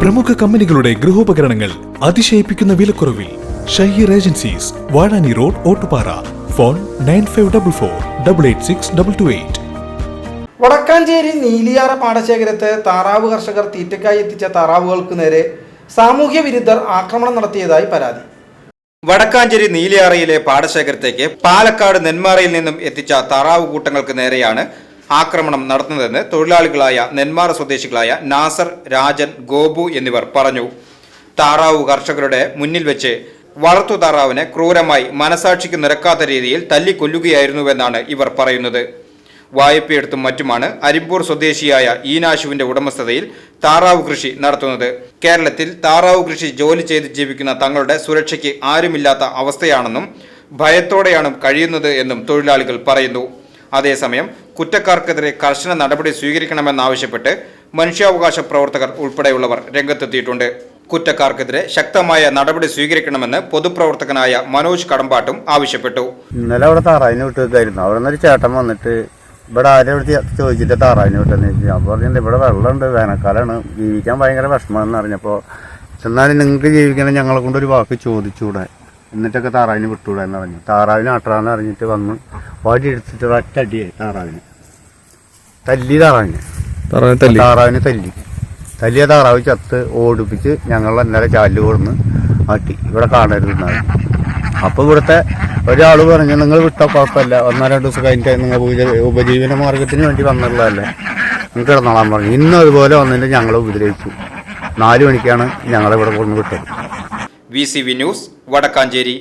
പ്രമുഖ കമ്പനികളുടെ ഗൃഹോപകരണങ്ങൾ അതിശയിപ്പിക്കുന്ന വിലക്കുറവിൽ Shaheer agencies Vazhani road Ottupara. Phone nine five double four double eight six double two eight. Vadakkanchery Neeliyara പാടശേഖരത്ത് താറാവ് കർഷകർ തീറ്റക്കായി എത്തിച്ച താറാവുകൾക്ക് നേരെ സാമൂഹ്യ വിരുദ്ധർ ആക്രമണം നടത്തിയതായി പരാതി. വടക്കാഞ്ചേരി നീലിയാറയിലെ പാടശേഖരത്തേക്ക് പാലക്കാട് നെന്മാറയിൽ നിന്നും എത്തിച്ച താറാവ് കൂട്ടങ്ങൾക്ക് നേരെയാണ് ആക്രമണം നടത്തുന്നതെന്ന് തൊഴിലാളികളായ നെന്മാറ സ്വദേശികളായ നാസർ രാജൻ ഗോപു എന്നിവർ പറഞ്ഞു. താറാവ് കർഷകരുടെ മുന്നിൽ വെച്ച് വളർത്തു താറാവിനെ ക്രൂരമായി മനസാക്ഷിക്ക് നിരക്കാത്ത രീതിയിൽ തല്ലിക്കൊല്ലുകയായിരുന്നുവെന്നാണ് ഇവർ പറയുന്നത്. വായ്പയെടുത്തും മറ്റുമാണ് അരിമ്പൂർ സ്വദേശിയായ ഈനാശുവിന്റെ ഉടമസ്ഥതയിൽ താറാവ് കൃഷി നടത്തുന്നത്. കേരളത്തിൽ താറാവ് കൃഷി ജോലി ചെയ്ത് ജീവിക്കുന്ന തങ്ങളുടെ സുരക്ഷയ്ക്ക് ആരുമില്ലാത്ത അവസ്ഥയാണെന്നും ഭയത്തോടെയാണ് കഴിയുന്നത് എന്നും തൊഴിലാളികൾ പറയുന്നു. അതേസമയം കുറ്റക്കാർക്കെതിരെ കർശന നടപടി സ്വീകരിക്കണമെന്നാവശ്യപ്പെട്ട് മനുഷ്യാവകാശ പ്രവർത്തകർ ഉൾപ്പെടെയുള്ളവർ രംഗത്തെത്തിയിട്ടുണ്ട്. കുറ്റക്കാർക്കെതിരെ ശക്തമായ നടപടി സ്വീകരിക്കണമെന്ന് പൊതുപ്രവർത്തകനായ മനോജ് കടമ്പാട്ടും ആവശ്യപ്പെട്ടു. ഇന്നലെ അവിടെ താറാവിനെ വിട്ട് വെക്കായിരുന്നു അവിടെ നിന്നൊരു ചേട്ടൻ വന്നിട്ട് ഇവിടെ ആരും ഇവിടെ ചോദിച്ചിട്ട് താറാവിനെ വിട്ടെന്ന് ചോദിച്ചു. അപ്പോൾ പറഞ്ഞിട്ട് ഇവിടെ വെള്ളമുണ്ട് വേനൽക്കാലമാണ് ജീവിക്കാൻ ഭയങ്കര വിഷമമെന്ന് അറിഞ്ഞപ്പോൾ എന്നാലും നിങ്ങൾക്ക് ജീവിക്കണം ഞങ്ങളെ കൊണ്ടൊരു വാക്ക് ചോദിച്ചുകൂടെ എന്നിട്ടൊക്കെ താറാവിനെ വിട്ടുകൂടാ എന്ന് പറഞ്ഞു. താറാവിനെ ആട്ടറാന്ന് അറിഞ്ഞിട്ട് വന്ന് വാടി എടുത്തിട്ട് ഒറ്റ അടിയായി താറാവിനെ. തല്ലി താറാവിനെ. താറാവിനെ തല്ലി. തല്ലിയ താറാവ് ചത്ത് ഓടിപ്പിച്ച് ഞങ്ങൾ ഇന്നലെ ചാൽ കൊടുന്ന് ആട്ടി. ഇവിടെ കാണരുതെന്നാണ് അപ്പോൾ ഇവിടുത്തെ ഒരാൾ പറഞ്ഞു നിങ്ങൾ വിട്ട കുഴപ്പമില്ല. ഒന്നോ രണ്ട് ദിവസം കഴിഞ്ഞിട്ട് നിങ്ങൾ ഉപജീവ ഉപജീവന മാർഗത്തിന് വേണ്ടി വന്നുള്ളതല്ലേ നിങ്ങൾക്ക് കിടന്നോളാൻ പറഞ്ഞു. ഇന്ന് അതുപോലെ വന്നിട്ട് ഞങ്ങളെ ഉപദ്രവിച്ചു. നാല് മണിക്കാണ് ഞങ്ങളെ ഇവിടെ കൊണ്ടു വിട്ടത്. V C V news Vadakkanchery.